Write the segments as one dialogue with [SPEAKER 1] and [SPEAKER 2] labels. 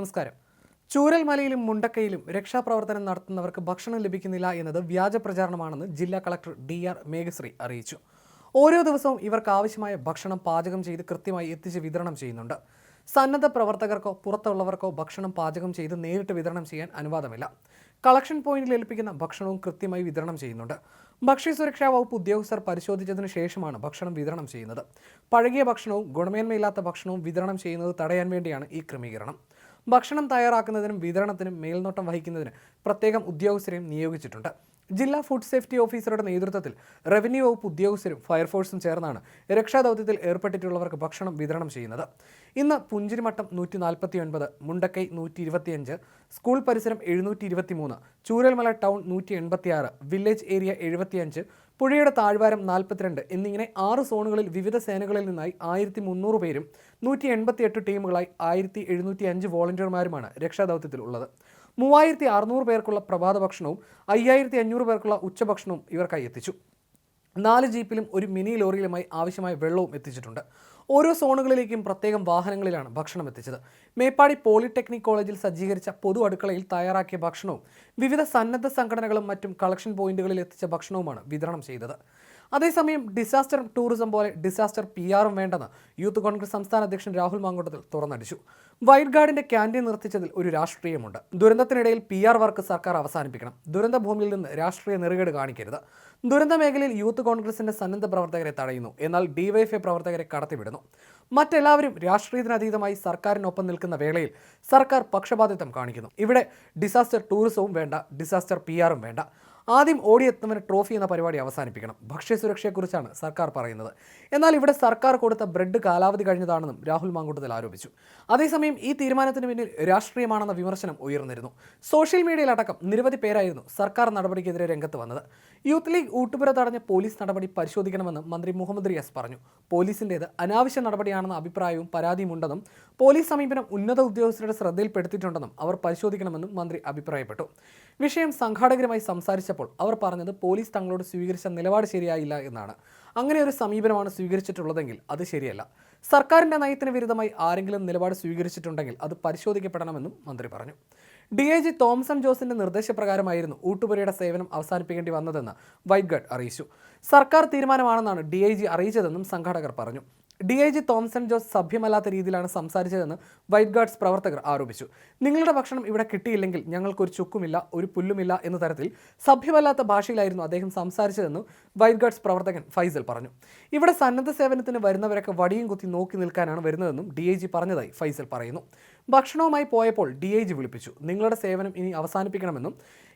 [SPEAKER 1] നമസ്കാരം. ചൂരൽമലയിലും മുണ്ടക്കയിലും രക്ഷാപ്രവർത്തനം നടത്തുന്നവർക്ക് ഭക്ഷണം ലഭിക്കുന്നില്ല എന്നത് വ്യാജ പ്രചാരണമാണെന്ന് ജില്ലാ കളക്ടർ ഡി ആർ മേഘശ്രീ അറിയിച്ചു. ഓരോ ദിവസവും ഇവർക്ക് ആവശ്യമായ ഭക്ഷണം പാചകം ചെയ്ത് കൃത്യമായി എത്തിച്ച് വിതരണം ചെയ്യുന്നുണ്ട്. സന്നദ്ധ പ്രവർത്തകർക്കോ പുറത്തുള്ളവർക്കോ ഭക്ഷണം പാചകം ചെയ്ത് നേരിട്ട് വിതരണം ചെയ്യാൻ അനുവാദമില്ല. കളക്ഷൻ പോയിന്റിൽ ഏൽപ്പിക്കുന്ന ഭക്ഷണവും കൃത്യമായി വിതരണം ചെയ്യുന്നുണ്ട്. ഭക്ഷ്യസുരക്ഷാ വകുപ്പ് ഉദ്യോഗസ്ഥർ പരിശോധിച്ചതിന് ശേഷമാണ് ഭക്ഷണം വിതരണം ചെയ്യുന്നത്. പഴകിയ ഭക്ഷണവും ഗുണമേന്മയില്ലാത്ത ഭക്ഷണവും വിതരണം ചെയ്യുന്നത് തടയാൻ വേണ്ടിയാണ് ഈ ക്രമീകരണം. ഭക്ഷണം തയ്യാറാക്കുന്നതിനും വിതരണത്തിനും മേൽനോട്ടം വഹിക്കുന്നതിന് പ്രത്യേകം ഉദ്യോഗസ്ഥരെയും നിയോഗിച്ചിട്ടുണ്ട്. ജില്ലാ ഫുഡ് സേഫ്റ്റി ഓഫീസറുടെ നേതൃത്വത്തിൽ റവന്യൂ വകുപ്പ് ഉദ്യോഗസ്ഥരും ഫയർഫോഴ്സും ചേർന്നാണ് രക്ഷാദൗത്യത്തിൽ ഏർപ്പെട്ടിട്ടുള്ളവർക്ക് ഭക്ഷണം വിതരണം ചെയ്യുന്നത്. ഇന്ന് പുഞ്ചിരിമട്ടം നൂറ്റി നാൽപ്പത്തി ഒൻപത് മുണ്ടക്കൈ നൂറ്റി ഇരുപത്തിയഞ്ച് സ്കൂൾ പരിസരം എഴുന്നൂറ്റി ഇരുപത്തി മൂന്ന് ചൂരൽമല ടൗൺ നൂറ്റി എൺപത്തിയാറ് വില്ലേജ് ഏരിയ എഴുപത്തിയഞ്ച് പുഴയുടെ താഴ്വാരം നാൽപ്പത്തിരണ്ട് എന്നിങ്ങനെ ആറ് സോണുകളിൽ വിവിധ സേനകളിൽ നിന്നായി ആയിരത്തി മുന്നൂറ് പേരും നൂറ്റി എൺപത്തിയെട്ട് ടീമുകളായി ആയിരത്തി എഴുന്നൂറ്റി അഞ്ച് വോളണ്ടിയർമാരുമാണ് രക്ഷാദൗത്യത്തിൽ ഉള്ളത് മൂവായിരത്തി അറുന്നൂറ് പേർക്കുള്ള പ്രഭാത ഭക്ഷണവും അയ്യായിരത്തി അഞ്ഞൂറ് പേർക്കുള്ള ഉച്ചഭക്ഷണവും ഇവർക്കായി എത്തിച്ചു നാല് ജീപ്പിലും ഒരു മിനി ലോറിയിലുമായി ആവശ്യമായ വെള്ളവും എത്തിച്ചിട്ടുണ്ട്. ഓരോ സോണുകളിലേക്കും പ്രത്യേകം വാഹനങ്ങളിലാണ് ഭക്ഷണം എത്തിച്ചത്. മേപ്പാടി പോളിടെക്നിക് കോളേജിൽ സജ്ജീകരിച്ച പൊതു അടുക്കളയിൽ തയ്യാറാക്കിയ ഭക്ഷണവും വിവിധ സന്നദ്ധ സംഘടനകളും മറ്റും കളക്ഷൻ പോയിന്റുകളിൽ എത്തിച്ച ഭക്ഷണവുമാണ് വിതരണം ചെയ്തത്. അതേസമയം ഡിസാസ്റ്റർ ടൂറിസം പോലെ ഡിസാസ്റ്റർ പി ആറും വേണ്ടെന്ന് യൂത്ത് കോൺഗ്രസ് സംസ്ഥാന അധ്യക്ഷൻ രാഹുൽ മാങ്കോട്ടത്തിൽ തുറന്നടിച്ചു. വൈറ്റ് ഗാർഡിന്റെ ക്യാന്റീൻ നിർത്തിച്ചതിൽ ഒരു രാഷ്ട്രീയമുണ്ട്. ദുരന്തത്തിനിടയിൽ പി ആർ വർക്ക് സർക്കാർ അവസാനിപ്പിക്കണം. ദുരന്ത ഭൂമിയിൽ നിന്ന് രാഷ്ട്രീയ നെറുകേട് കാണിക്കരുത്. ദുരന്ത മേഖലയിൽ യൂത്ത് കോൺഗ്രസിന്റെ സന്നദ്ധ പ്രവർത്തകരെ തടയുന്നു. എന്നാൽ ഡിവൈഎഫ്ഐ പ്രവർത്തകരെ കടത്തിവിടുന്നു. മറ്റെല്ലാവരും രാഷ്ട്രീയത്തിനതീതമായി സർക്കാരിനൊപ്പം നിൽക്കുന്ന വേളയിൽ സർക്കാർ പക്ഷപാതിത്വം കാണിക്കുന്നു. ഇവിടെ ഡിസാസ്റ്റർ ടൂറിസവും വേണ്ട ഡിസാസ്റ്റർ പി ആറും വേണ്ട. ആദ്യം ഓടിയെത്തുന്നവന് ട്രോഫി എന്ന പരിപാടി അവസാനിപ്പിക്കണം. ഭക്ഷ്യസുരക്ഷയെക്കുറിച്ചാണ് സർക്കാർ പറയുന്നത്. എന്നാൽ ഇവിടെ സർക്കാർ കൊടുത്ത ബ്രെഡ് കാലാവധി കഴിഞ്ഞതാണെന്നും രാഹുൽ മാങ്കൂട്ടത്തിൽ ആരോപിച്ചു. അതേസമയം ഈ തീരുമാനത്തിന് പിന്നിൽ രാഷ്ട്രീയമാണെന്ന വിമർശനം ഉയർന്നിരുന്നു. സോഷ്യൽ മീഡിയയിലടക്കം നിരവധി പേരായിരുന്നു സർക്കാർ നടപടിക്കെതിരെ രംഗത്ത് വന്നത്. യൂത്ത് ലീഗ് ഊട്ടുപുര തടഞ്ഞ പോലീസ് നടപടി പരിശോധിക്കണമെന്നും മന്ത്രി മുഹമ്മദ് റിയാസ് പറഞ്ഞു. പോലീസിന്റേത് അനാവശ്യ നടപടിയാണെന്ന അഭിപ്രായവും പരാതിയും ഉണ്ടെന്നും പോലീസ് സമീപനം ഉന്നത ഉദ്യോഗസ്ഥരുടെ ശ്രദ്ധയിൽപ്പെടുത്തിയിട്ടുണ്ടെന്നും അവർ പരിശോധിക്കണമെന്നും മന്ത്രി അഭിപ്രായപ്പെട്ടു. വിഷയം സംഘാടകരുമായി സംസാരിച്ചപ്പോൾ അവർ പറഞ്ഞത് പോലീസ് തങ്ങളോട് സ്വീകരിച്ച നിലപാട് ശരിയായില്ല എന്നാണ്. അങ്ങനെ ഒരു സമീപനമാണ് സ്വീകരിച്ചിട്ടുള്ളതെങ്കിൽ അത് ശരിയല്ല. സർക്കാരിന്റെ നയത്തിന് വിരുദ്ധമായി ആരെങ്കിലും നിലപാട് സ്വീകരിച്ചിട്ടുണ്ടെങ്കിൽ അത് പരിശോധിക്കപ്പെടണമെന്നും മന്ത്രി പറഞ്ഞു. ഡി ഐ ജി തോമസൺ ജോസിന്റെ നിർദ്ദേശപ്രകാരമായിരുന്നു ഊട്ടുപുരയുടെ സേവനം അവസാനിപ്പിക്കേണ്ടി വന്നതെന്ന് വൈറ്റ് ഗാർഡ് അറിയിച്ചു. സർക്കാർ തീരുമാനമാണെന്നാണ് ഡി ഐ ജി അറിയിച്ചതെന്നും സംഘാടകർ പറഞ്ഞു. D I G Thomson Jose സഭ്യമല്ലാത്ത രീതിയിലാണ് സംസാരിച്ചതെന്ന് വൈറ്റ് ഗാർഡ്സ് പ്രവർത്തകർ ആരോപിച്ചു. നിങ്ങളുടെ ഭക്ഷണം ഇവിടെ കിട്ടിയില്ലെങ്കിൽ ഞങ്ങൾക്കൊരു ചുക്കുമില്ല ഒരു പുല്ലുമില്ല എന്ന തരത്തിൽ സഭ്യമല്ലാത്ത ഭാഷയിലായിരുന്നു അദ്ദേഹം സംസാരിച്ചതെന്ന് വൈറ്റ് ഗാർഡ്സ് പ്രവർത്തകൻ ഫൈസൽ പറഞ്ഞു. ഇവിടെ സന്നദ്ധ സേവനത്തിന് വരുന്നവരൊക്കെ വടിയും കുത്തി നോക്കി നിൽക്കാനാണ് വരുന്നതെന്നും ഡി ഐ ജി പറഞ്ഞതായി ഫൈസൽ പറയുന്നു. ഭക്ഷണവുമായി പോയപ്പോൾ ഡി ഐ ജി വിളിപ്പിച്ചു. നിങ്ങളുടെ സേവനം ഇനി അവസാനിപ്പിക്കണമെന്നും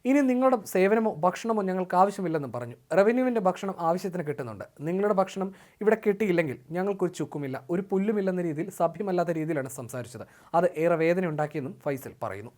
[SPEAKER 1] ഇനി നിങ്ങളുടെ സേവനമോ ഭക്ഷണമോ ഞങ്ങൾക്ക് ആവശ്യമില്ലെന്നും പറഞ്ഞു. റവന്യൂവിന്റെ ഭക്ഷണം ആവശ്യത്തിന് കിട്ടുന്നുണ്ട്. നിങ്ങളുടെ ഭക്ഷണം ഇവിടെ കിട്ടിയില്ലെങ്കിൽ ഞങ്ങൾക്കൊരു ചുക്കുമില്ല ഒരു പുല്ലുമില്ലെന്ന രീതിയിൽ സഭ്യമല്ലാത്ത രീതിയിലാണ് സംസാരിച്ചത്. അത് ഏറെ വേദന ഉണ്ടാക്കിയെന്നും ഫൈസൽ പറയുന്നു.